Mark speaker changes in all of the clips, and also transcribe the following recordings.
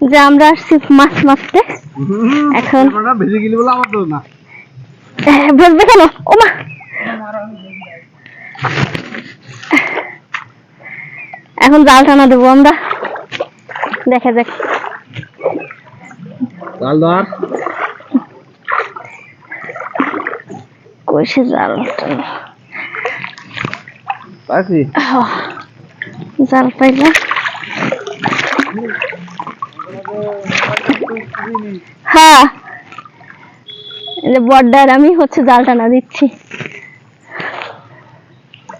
Speaker 1: যে আমরা আসছি মাছ মারতে। এখন
Speaker 2: ভেজে গেলি বলে আমার না।
Speaker 1: বলবে কেন? ও মা! এখন জাল টানা দেবো আমরা। দেখা যাক।
Speaker 2: চাল ধর।
Speaker 1: কইসে জাল টানা। জাল পাইলাম হ্যাঁ। এই যে আমি হচ্ছে জাল টানা দিচ্ছি।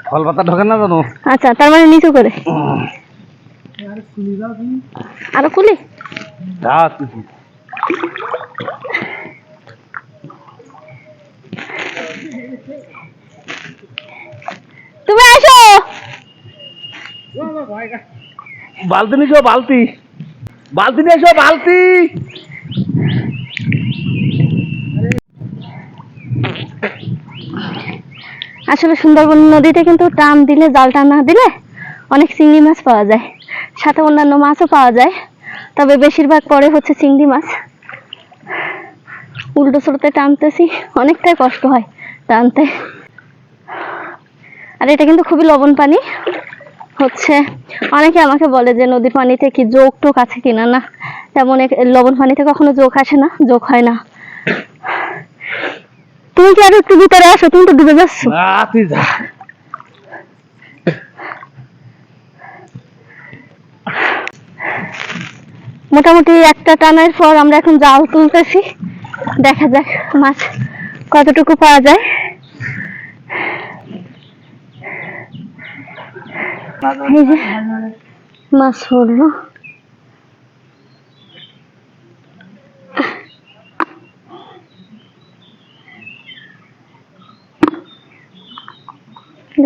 Speaker 2: ফল পাতা ঢোকে না জানো?
Speaker 1: আচ্ছা তার মানে নিচু করে। আরও খুলি।
Speaker 2: যা কিছু
Speaker 1: তুমি আসো
Speaker 2: বালতি নিয়ে এসো বালতি। বালতি নিয়ে এসো বালতি।
Speaker 1: আসলে সুন্দরবন নদীতে কিন্তু টান দিলে জাল টান না দিলে অনেক চিংড়ি মাছ পাওয়া যায়। সাথে অন্যান্য মাছও পাওয়া যায়। তবে বেশিরভাগ পরে হচ্ছে চিংড়ি মাছ। উল্টো স্রোতে টানতেছি, অনেকটাই কষ্ট হয় টানতে। আর এটা কিন্তু খুবই লবণ পানি। হচ্ছে। অনেকে আমাকে বলে যে নদীর পানিতে কি যোগ টোক আছে কিনা না। তেমন লবণ পানিতে কখনো যোগ আসে না যোগ হয় না। তুমি কি আর একটু ভিতরে আসো? তুমি তো ডুবে যাচ্ছ।
Speaker 2: তুই যা।
Speaker 1: মোটামুটি একটা টানের পর আমরা এখন জাল তুলতেছি। দেখা যাক মাছ কতটুকু পাওয়া যায়। এই যে মাছ পড়ল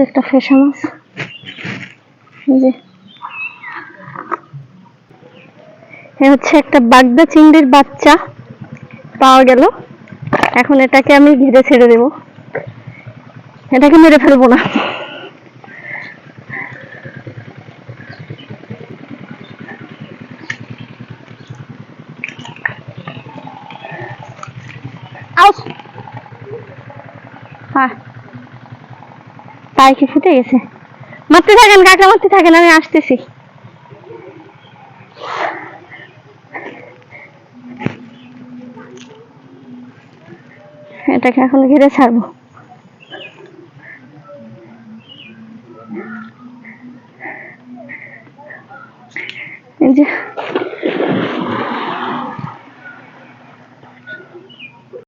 Speaker 1: একটা ফেসা মাছ। যে। হচ্ছে একটা বাগদা চিংড়ির বাচ্চা। পাওয়া গেল। এখন এটাকে আমি ঘিরে ছেড়ে দেব। এটাকে মেরে ফেলব না। আউস! হ্যাঁ। পায়ে কি ফুটে গেছে? মারতে থাকেন, কাকা, মারতে থাকেন, আমি আসতেছি। এটাকে এখন ঘিরে ছাড়বো। এই যে